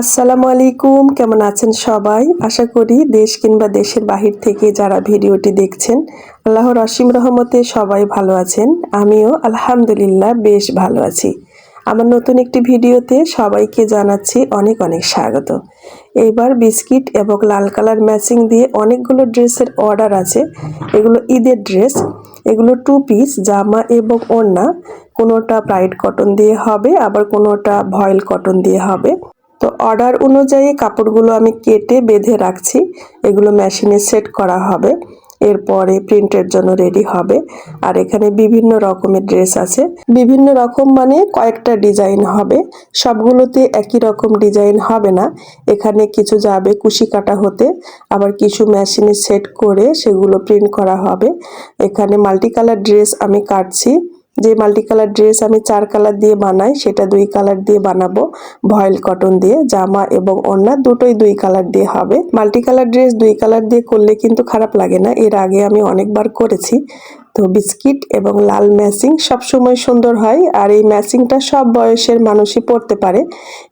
আসসালামু আলাইকুম, কেমন আছেন সবাই? আশা করি দেশ কিংবা দেশের বাহির থেকে যারা ভিডিওটি দেখছেন, আল্লাহর অসীম রহমতে সবাই ভালো আছেন। আমিও আলহামদুলিল্লাহ বেশ ভালো আছি। আমার নতুন একটি ভিডিওতে সবাইকে জানাচ্ছি অনেক অনেক স্বাগত। এইবার বিস্কিট এবং লাল কালার ম্যাচিং দিয়ে অনেকগুলো ড্রেসের অর্ডার আছে। এগুলো ঈদের ড্রেস। এগুলো টু পিস জামা এবং ওড়না। কোনোটা ব্রাইট কটন দিয়ে হবে, আবার কোনোটা ভয়েল কটন দিয়ে হবে। তো অর্ডার অনুযায়ী কাপড়গুলো আমি কেটে বেঁধে রাখছি। এগুলো মেশিনে সেট করা হবে। এরপরে প্রিন্টের জন্য রেডি হবে। আর এখানে বিভিন্ন রকমের ড্রেস আছে। বিভিন্ন রকম মানে কয়েকটা ডিজাইন হবে। সবগুলোতে একই রকম ডিজাইন হবে না। এখানে কিছু যাবে কুশি কাটা হতে। আবার কিছু মেশিনে সেট করে সেগুলো প্রিন্ট করা হবে। এখানে মাল্টি কালার ড্রেস আমি কাটছি। যে মাল্টি কালার ড্রেস আমি চার কালার দিয়ে বানাই, সেটা দুই কালার দিয়ে বানাবো। ভয়েল কটন দিয়ে, জামা এবং ওড়না দুটোই দুই কালার দিয়ে হবে। মাল্টি কালার ড্রেস দুই কালার দিয়ে করলে কিন্তু খারাপ লাগে না। এর আগে আমি অনেকবার করেছি। তো বিস্কিট এবং লাল ম্যাচিং সবসময় সুন্দর হয়। আর এই ম্যাচিংটা সব বয়সের মানুষই পড়তে পারে।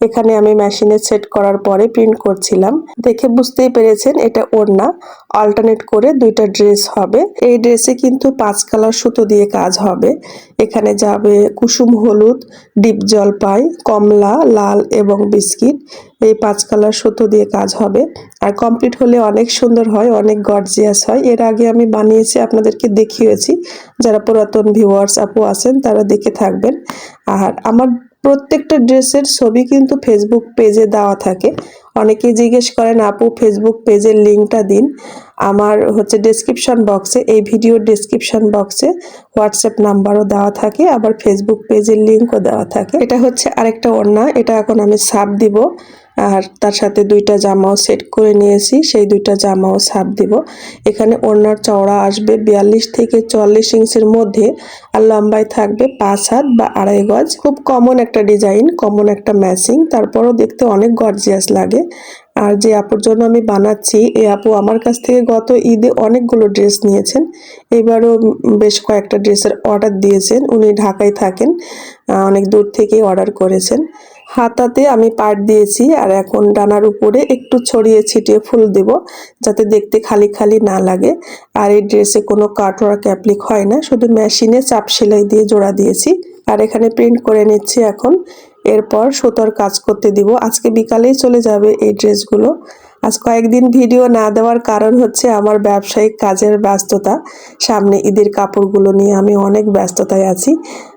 এখানে আমি মেশিনে সেট করার পরে প্রিন্ট করছিলাম। দেখে বুঝতেই পেরেছেন, এটা ওড়না। অল্টারনেট করে দুইটা ড্রেস হবে। এই ড্রেসে কিন্তু পাঁচ কালার সুতো দিয়ে কাজ হবে। এখানে যাবে কুসুম, হলুদ ডিপ জলপাই, কমলা, লাল এবং বিস্কিট। এই পাঁচ কালার সুতো দিয়ে কাজ হবে। আর কমপ্লিট হলে অনেক সুন্দর হয়, অনেক গর্জিয়াস হয়। এর আগে আমি বানিয়েছি, আপনাদেরকে দেখিয়েছি। যারা পুরাতন ভিউয়ার্স আপু আছেন, তারা দেখে থাকবেন। আর আমার প্রত্যেকটা ড্রেসের ছবি কিন্তু ফেসবুক পেজে দেওয়া থাকে। অনেকেই জিজ্ঞেস করেন, আপু ফেসবুক পেজের লিঙ্কটা দিন। আমার হচ্ছে ডেসক্রিপশন বক্সে এই ভিডিওর ডেসক্রিপশন বক্সে হোয়াটসঅ্যাপ নাম্বারও দেওয়া থাকে, আবার ফেসবুক পেজের লিঙ্কও দেওয়া থাকে। এটা হচ্ছে আরেকটা ওড়না, এটা এখন আমি সাপ দিব। আর তার সাথে দুইটা জামাও সেট করে নিয়েছি, সেই দুইটা জামাও ছাপ দিব। এখানে ওড়নার চওড়া আসবে বিয়াল্লিশ থেকে চল্লিশ ইঞ্চের মধ্যে আর লম্বায় থাকবে পাঁচ হাত বা আড়াই গজ। খুব কমন একটা ডিজাইন, কমন একটা ম্যাচিং, তারপরও দেখতে অনেক গর্জিয়াস লাগে। আর যে আপুর জন্য আমি বানাচ্ছি এই আপু আমার কাছ থেকে গত ঈদে অনেকগুলো ড্রেস নিয়েছেন। এবারও বেশ কয়েকটা ড্রেসের অর্ডার দিয়েছেন, উনি ঢাকায় থাকেন অনেক দূর থেকে অর্ডার করেছেন। হাতাতে আমি পাট দিয়েছি আর এখন ডানার উপরে একটু ছড়িয়ে ছিটিয়ে ফুল দেব যাতে দেখতে খালি খালি না লাগে। আর এই ড্রেসে কোনো কাটওয়ার্ক ক্যাপলিক হয় না, শুধু মেশিনে চাপ সেলাই দিয়ে জোড়া দিয়েছি। আর এখানে প্রিন্ট করে নিচ্ছি এখন। এরপর সুতোর কাজ করতে দিব। আজকে বিকালেই চলে যাবে এই ড্রেসগুলো। আজ কয়েকদিন ভিডিও না দেওয়ার কারণ হচ্ছে আমার ব্যবসায়িক কাজের ব্যস্ততা। সামনে ঈদের কাপড়গুলো নিয়ে আমি অনেক ব্যস্ততায় আছি।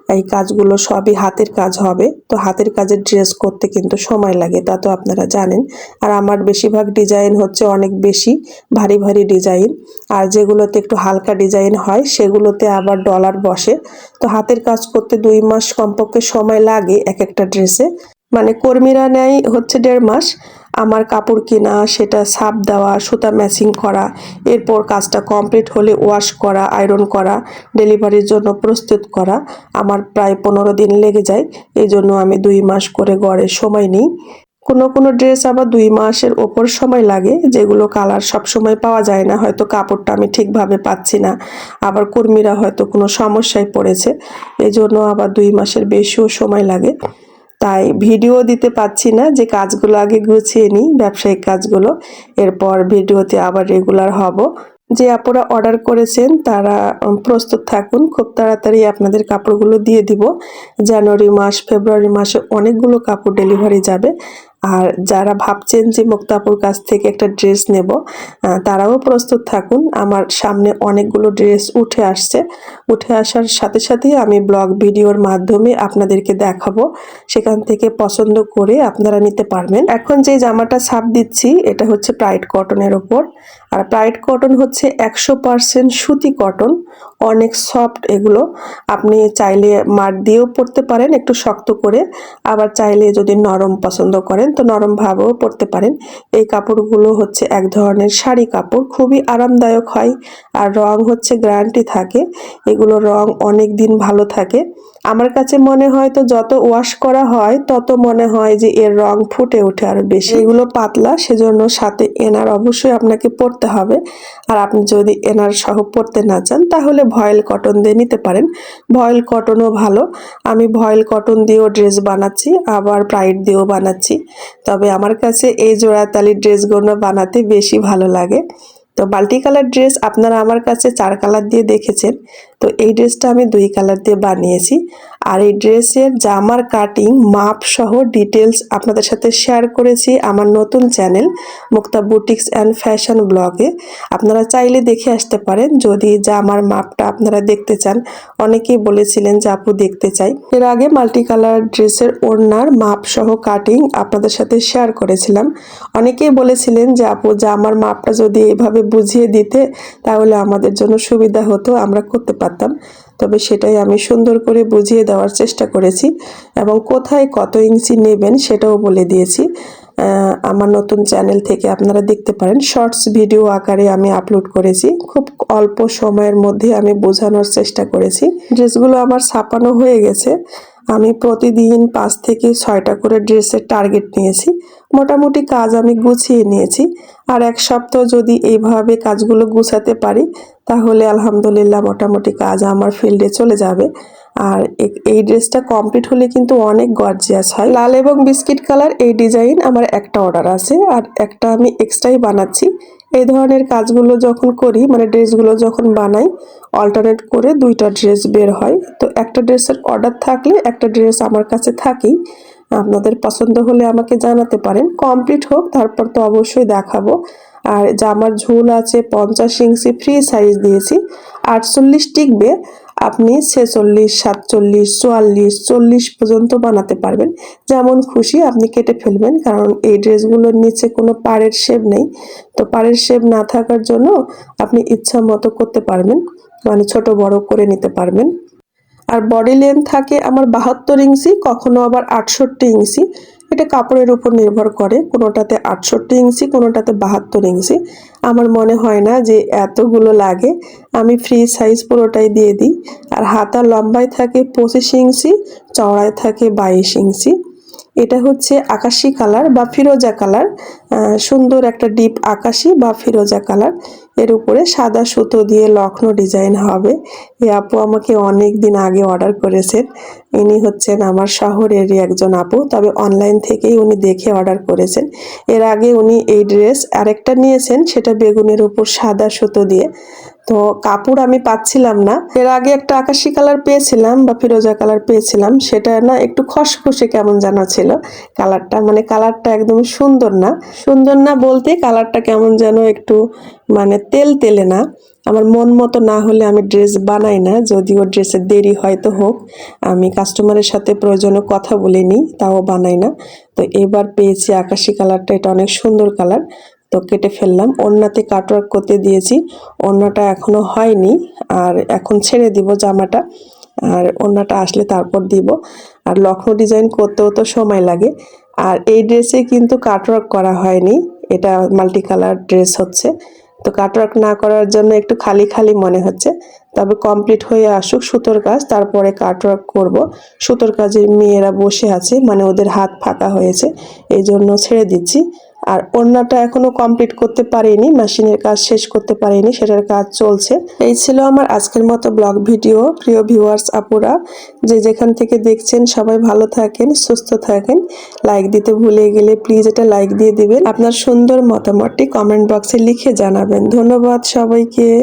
এই কাজগুলো সবই হাতের কাজ হবে। তো হাতের কাজের ড্রেস করতে কিন্তু সময় লাগে, তা তো আপনারা জানেন। আর আমার বেশিরভাগ ডিজাইন হচ্ছে অনেক বেশি, ভারী ভারী ডিজাইন। আর যেগুলোতে একটু হালকা ডিজাইন হয়, সেগুলোতে আবার ডলার বসে। তো হাতের কাজ করতে দুই মাস কমপক্ষে সময় লাগে এক একটা ড্রেসে। মানে কর্মীরা নেয় হচ্ছে দেড় মাস। আমার কাপড় কেনা, সেটা সাপ দেওয়া, সুতা ম্যাচিং করা, এরপর কাজটা কমপ্লিট হলে ওয়াশ করা, আয়রন করা, ডেলিভারির জন্য প্রস্তুত করা, আমার প্রায় পনেরো দিন লেগে যায় এই জন্য আমি দুই মাস করে গড়ে সময় নিই। কোনো কোনো ড্রেস আবার দুই মাসের ওপর সময় লাগে, যেগুলো কালার সব সময় পাওয়া যায় না, হয়তো কাপড়টা আমি ঠিকভাবে পাচ্ছি না, আবার কর্মীরা হয়তো কোনো সমস্যায় পড়েছে, এজন্য আবার দুই মাসের বেশিও সময় লাগে। তাই ভিডিও দিতে পাচ্ছি না যে কাজগুলো আগে গুছিয়ে নিই, ব্যবসায়িক কাজগুলো। এরপর ভিডিওতে আবার রেগুলার হব। যে আপুরা অর্ডার করেছেন, তারা প্রস্তুত থাকুন। খুব তাড়াতাড়ি আপনাদের কাপড়গুলো দিয়ে দিব। জানুয়ারি মাস, ফেব্রুয়ারি মাসে অনেকগুলো কাপড় ডেলিভারি যাবে। আর যারা ভাবছেন যে মুক্তাপুর কাছ থেকে একটা ড্রেস নেব তারাও প্রস্তুত থাকুন। আমার সামনে অনেকগুলো ড্রেস উঠে আসছে। উঠে আসার সাথে সাথেই আমি ব্লগ ভিডিওর মাধ্যমে আপনাদেরকে দেখাবো। সেখান থেকে পছন্দ করে আপনারা নিতে পারবেন। এখন যে জামাটা ছাপ দিচ্ছি, এটা হচ্ছে প্রাইড কটনের ওপর আর প্রাইড কটন হচ্ছে একশো পারসেন্ট সুতি কটন অনেক সফট এগুলো আপনি চাইলে মাঠ দিয়েও পড়তে পারেন, একটু শক্ত করে। আবার চাইলে যদি নরম পছন্দ করেন, তো নরমভাবেও পড়তে পারেন। এই কাপড়গুলো হচ্ছে এক ধরনের শাড়ি কাপড়, খুবই আরামদায়ক হয়। আর রং হচ্ছে গ্যারান্টি থাকে। এগুলো রং অনেক দিন ভালো থাকে। আমার কাছে মনে হয় তো যত ওয়াশ করা হয়, তত মনে হয় যে এর রং ফুটে ওঠে আরও বেশি। এগুলো পাতলা, সেজন্য সাথে এনার অবশ্যই আপনাকে পরতে হবে। আর আপনি যদি এনার সহ পরতে না চান, তাহলে ভয়েল কটন দিয়ে নিতে পারেন। ভয়েল কটনও ভালো। আমি ভয়েল কটন দিয়েও ড্রেস বানাচ্ছি, আবার প্রাইড দিয়েও বানাচ্ছি। তবে আমার কাছে এই জোড়াতালি ড্রেসগুলো বানাতে বেশি ভালো লাগে। তো মাল্টি কালার ড্রেস আপনারা আমার কাছে চার কালার দিয়ে দেখেছেন। তো এই ড্রেসটা আমি দুই কালার দিয়ে বানিয়েছি। আর এই ড্রেসের জামার কাটিং মাপ সহ ডিটেলস আপনাদের সাথে শেয়ার করেছি আমার নতুন channel Mukta boutiques and fashion ব্লগে আপনারা চাইলে দেখে আসতে পারেন, যদি জামার মাপটা আপনারা দেখতে চান। অনেকেই বলেছিলেন যে আপু দেখতে চাই। এর আগে মাল্টি কালার ড্রেসের ওড়নার মাপ সহ কাটিং আপনাদের সাথে শেয়ার করেছিলাম। অনেকেই বলেছিলেন যে আপু, জামার মাপটা যদি এভাবে বুঝিয়ে দিতে, তাহলে আমাদের জন্য সুবিধা হতো, আমরা করতে পারতাম। তবে সেটাই আমি সুন্দর করে বুঝিয়ে দেওয়ার চেষ্টা করেছি এবং কোথায় কত ইঞ্চি নেবেন সেটাও বলে দিয়েছি। আমার নতুন চ্যানেল থেকে আপনারা দেখতে পারেন। শর্টস ভিডিও আকারে আমি আপলোড করেছি। খুব অল্প সময়ের মধ্যে আমি বোঝানোর চেষ্টা করেছি। ড্রেসগুলো আমার ছাপানো হয়ে গেছে। আমি প্রতিদিন পাঁচ থেকে ছয়টা করে ড্রেসের টার্গেট নিয়েছি। মোটামুটি কাজ আমি গুছিয়ে নিয়েছি। আর এক সপ্তাহ যদি এইভাবে কাজগুলো গুছাতে পারি, তাহলে আলহামদুলিল্লাহ মোটামুটি কাজ আমার ফিল্ডে চলে যাবে। আর এই ড্রেসটা কমপ্লিট হলে কিন্তু অনেক গর্জিয়াস হয়। লাল এবং বিস্কিট কালার এই ডিজাইন আমার একটা অর্ডার আছে আর একটা আমি এক্সট্রাই বানাচ্ছি। এই ধরনের কাজগুলো যখন করি মানে ড্রেসগুলো যখন বানাই অল্টারনেট করে দুইটা ড্রেস বের হয়। তো একটা ড্রেসের অর্ডার থাকলে একটা ড্রেস আমার কাছে থাকেই। আপনাদের পছন্দ হলে আমাকে জানাতে পারেন। কমপ্লিট হোক, তারপর তো অবশ্যই দেখাবো। আর জামার ঝুল আছে, পঞ্চাশ ইঞ্চি ফ্রি সাইজ দিয়েছি। আটচল্লিশ টিকবে। আপনি ছেচল্লিশ, সাতচল্লিশ, চুয়াল্লিশ, চল্লিশ পর্যন্ত বানাতে পারবেন। যেমন খুশি আপনি কেটে ফেলবেন, কারণ এই ড্রেসগুলোর নিচে কোনো পাড়ের শেপ নেই। তো পাড়ের শেপ না থাকার জন্য আপনি ইচ্ছা মতো করতে পারবেন মানে ছোট বড় করে নিতে পারবেন। আর বডি লেন্থ থাকে আমার বাহাত্তর ইঞ্চি, কখনো আবার আটষট্টি ইঞ্চি। এটা কাপড়ের উপর নির্ভর করে, কোনোটাতে আটষট্টি ইঞ্চি, কোনোটাতে বাহাত্তর ইঞ্চি। আমার মনে হয় না যে এতগুলো লাগে। আমি ফ্রি সাইজ পুরোটাই দিয়ে দিই। আর হাতা লম্বায় থাকে পঁচিশ ইঞ্চি, চওড়ায় থাকে বাইশ ইঞ্চি। এটা হচ্ছে আকাশি কালার বা ফিরোজা কালার। সুন্দর একটা ডিপ আকাশি বা ফিরোজা কালার। এর উপরে সাদা সুতো দিয়ে লক্ষ্ণ ডিজাইন হবে। এই আপু আমাকে অনেক দিন আগে অর্ডার করেছেন। ইনি হচ্ছেন আমার শহরেরই একজন আপু, তবে অনলাইন থেকেই উনি দেখে অর্ডার করেছেন। এর আগে উনি এই ড্রেস আরেকটা নিয়েছেন, সেটা বেগুনের উপর সাদা সুতো দিয়ে। তো কাপড় আমি পাচ্ছিলাম না। এর আগে একটা আকাশি কালার পেয়েছিলাম বা ফিরোজা কালার পেয়েছিলাম। সেটা না একটু খসখসে কেমন জানা ছিল। কালারটা মানে কালারটা একদম সুন্দর না। সুন্দর না বলতে কালারটা কেমন যেন একটু মানে তেল তেলে না। আমার মন মতো না হলে আমি ড্রেস বানাই না। যদিও ড্রেসের দেরি হয়তো হোক। আমি কাস্টমারের সাথে প্রয়োজনে কথা বলে নিই তাও বানাই না। তো এবার পেয়েছি আকাশি কালারটা। এটা অনেক সুন্দর কালার। কেটে ফেললাম। ওড়নাতে কাটওয়ার্ক করতে দিয়েছি। ওড়নাটা এখনও হয়নি। আর এখন ছেড়ে দিব জামাটা। আর ওড়নাটা আসলে তারপর দিব। আর লক্ষ্ণৌ ডিজাইন করতেও তো সময় লাগে। আর এই ড্রেসে কিন্তু কাটওয়ার্ক করা হয়নি। এটা মাল্টি কালার ড্রেস হচ্ছে। তো কাটওয়ার্ক না করার জন্য একটু খালি খালি মনে হচ্ছে। তবে কমপ্লিট হয়ে আসুক সুতোর কাজ। তারপরে কাটওয়ার্ক করব। সুতোর কাজের মেয়েরা বসে আছে। মানে ওদের হাত ফাঁকা হয়েছে। এই জন্য ছেড়ে দিচ্ছি। আর ওড়নাটা এখনও কমপ্লিট করতে পারিনি মেশিনের কাজ শেষ করতে পারিনি, সেটার কাজ চলছে। এই ছিল আমার আজকের মতো ব্লগ ভিডিও প্রিয় ভিউয়ার্স আপুরা। যে যেখান থেকে দেখছেন, সবাই ভালো থাকেন, সুস্থ থাকেন। লাইক দিতে ভুলে গেলে প্লিজ এটা লাইক দিয়ে দিবেন। আপনার সুন্দর মতামতটি কমেন্ট বক্সে লিখে জানাবেন। ধন্যবাদ সবাইকে।